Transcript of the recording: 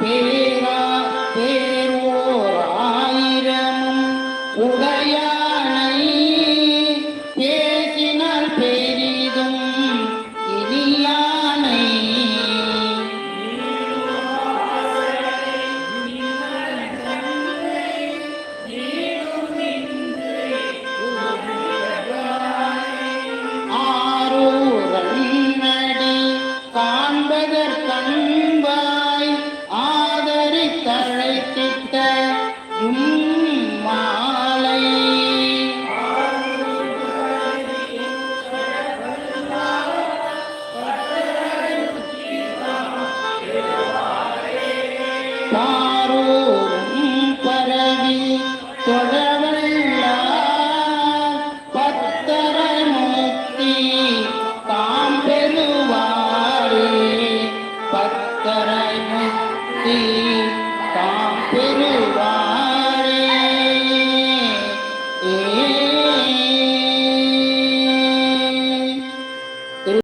பேரா பேரோர் ஆயிரமும் உடையானை பேசினால் பெரிதும் இனியானை. ஆரூரன்னடி शरणति